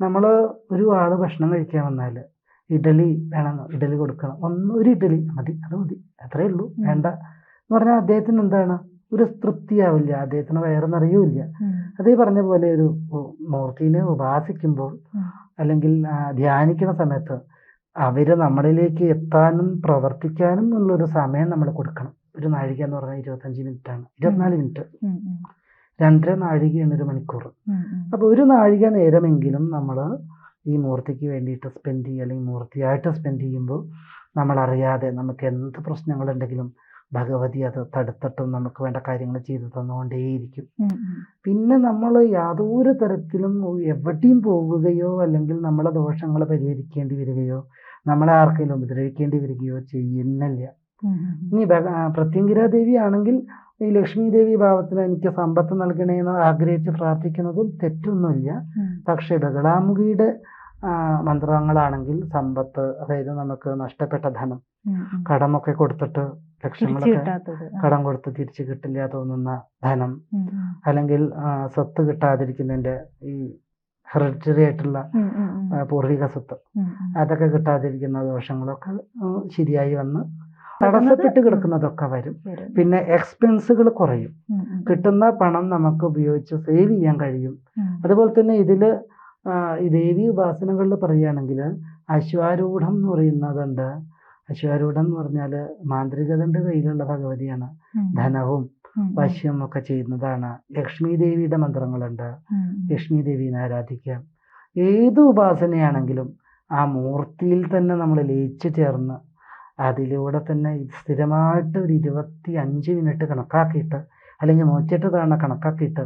നമ്മൾ ഒരു ആൾ ഭക്ഷണം കഴിക്കാൻ വന്നാൽ ഇഡലി വേണം ഇഡലി കൊടുക്കണം. ഒന്ന് ഒരു ഇഡലി മതി അത് മതി. അത്രേ ഉള്ളൂ. വേണ്ട. എന്ന് പറഞ്ഞാൽ അദ്ദേഹത്തിന് എന്താണ്? ഒരു തൃപ്തിയാവില്ല. അദ്ദേഹത്തിന് വയറ് നിറയൂല്ല. അതേ പറഞ്ഞ പോലെ ഒരു മൂർത്തിനെ ഉപാസിക്കുമ്പോൾ അല്ലെങ്കിൽ ധ്യാനിക്കുന്ന സമയത്ത് അവർ നമ്മളിലേക്ക് എത്താനും പ്രവർത്തിക്കാനും ഉള്ളൊരു സമയം നമ്മൾ കൊടുക്കണം. ഒരു നാഴിക എന്ന് പറഞ്ഞാൽ ഇരുപത്തഞ്ച് മിനിറ്റ് ആണ് ഇരുപത്തിനാല് മിനിറ്റ്. രണ്ടര നാഴികയാണ് ഒരു മണിക്കൂർ. അപ്പോൾ ഒരു നാഴിക നേരമെങ്കിലും നമ്മൾ ഈ മൂർത്തിക്ക് വേണ്ടിയിട്ട് സ്പെൻഡ് ചെയ്യുക അല്ലെങ്കിൽ മൂർത്തിയായിട്ട് സ്പെൻഡ് ചെയ്യുമ്പോൾ നമ്മൾ അറിയാതെ നമുക്ക് എന്ത് പ്രശ്നങ്ങളുണ്ടെങ്കിലും ഭഗവതി അത് തടുത്തിട്ടും നമുക്ക് വേണ്ട കാര്യങ്ങൾ ചെയ്തു തന്നുകൊണ്ടേയിരിക്കും. പിന്നെ നമ്മൾ യാതൊരു തരത്തിലും എവിടെയും പോവുകയോ അല്ലെങ്കിൽ നമ്മളെ ദോഷങ്ങൾ പരിഹരിക്കേണ്ടി വരികയോ നമ്മളെ ആർക്കെങ്കിലും ഉപദ്രവിക്കേണ്ടി വരികയോ ചെയ്യുന്നില്ല. ഇനി പ്രത്യങ്കിരാ ദേവി ആണെങ്കിൽ ഈ ലക്ഷ്മി ദേവി ഭാവത്തിന് എനിക്ക് സമ്പത്ത് നൽകണേന്ന് ആഗ്രഹിച്ച് പ്രാർത്ഥിക്കുന്നതും തെറ്റൊന്നുമില്ല. പക്ഷേ ബഹളാമുഖിയുടെ മന്ത്രങ്ങളാണെങ്കിൽ സമ്പത്ത് അതായത് നമുക്ക് നഷ്ടപ്പെട്ട ധനം. കടമൊക്കെ കൊടുത്തിട്ട് ലക്ഷങ്ങളൊക്കെ കടം കൊടുത്ത് തിരിച്ചു കിട്ടില്ല തോന്നുന്ന ധനം. അല്ലെങ്കിൽ സ്വത്ത് കിട്ടാതിരിക്കുന്നതിന്റെ ഈ ഹെറിറ്ററി ആയിട്ടുള്ള പൂർവിക സ്വത്ത്. അതൊക്കെ കിട്ടാതിരിക്കുന്ന ദോഷങ്ങളൊക്കെ ശരിയായി വന്ന് തടസ്സപ്പെട്ട് കിടക്കുന്നതൊക്കെ വരും. പിന്നെ എക്സ്പെൻസുകൾ കുറയും. കിട്ടുന്ന പണം നമുക്ക് ഉപയോഗിച്ച് സേവ് ചെയ്യാൻ കഴിയും അതുപോലെ തന്നെ ഇതിൽ ഈ ദേവി ഉപാസനകളിൽ പറയുകയാണെങ്കിൽ അശ്വാരൂഢം എന്ന് പറയുന്നതുണ്ട് അശ്വാരൂഢം എന്ന് പറഞ്ഞാൽ മാന്ത്രികതന്റെ കയ്യിലുള്ള ഭഗവതിയാണ് ധനവും. ഉം. ഒക്കെ ചെയ്യുന്നതാണ് ലക്ഷ്മി ദേവിയുടെ മന്ത്രങ്ങളുണ്ട്. ലക്ഷ്മി ദേവിനെ ആരാധിക്കാം ഏത് ഉപാസനയാണെങ്കിലും ആ മൂർത്തിയിൽ തന്നെ നമ്മൾ ലയിച്ചു ചേർന്ന് അതിലൂടെ തന്നെ സ്ഥിരമായിട്ട് ഒരു ഇരുപത്തി അഞ്ച് മിനിറ്റ് കണക്കാക്കിയിട്ട് അല്ലെങ്കിൽ നൂറ്റിയെട്ട് തവണ കണക്കാക്കിയിട്ട്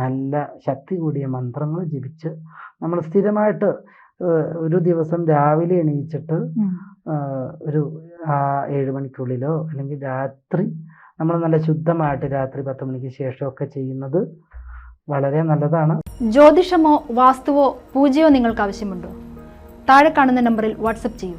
നല്ല ശക്തി കൂടിയ മന്ത്രങ്ങൾ ജപിച്ച് നമ്മൾ സ്ഥിരമായിട്ട് ഒരു ദിവസം രാവിലെ എണീച്ചിട്ട് ഒരു ആ ഏഴ് മണിക്കുള്ളിലോ അല്ലെങ്കിൽ രാത്രി നമ്മൾ നല്ല ശുദ്ധമായിട്ട് രാത്രി പത്ത് മണിക്ക് ശേഷമൊക്കെ ചെയ്യുന്നത് വളരെ നല്ലതാണ്. ജ്യോതിഷമോ വാസ്തുവോ പൂജയോ നിങ്ങൾക്ക് ആവശ്യമുണ്ടോ? താഴെ കാണുന്ന നമ്പറിൽ വാട്സപ്പ് ചെയ്യൂ.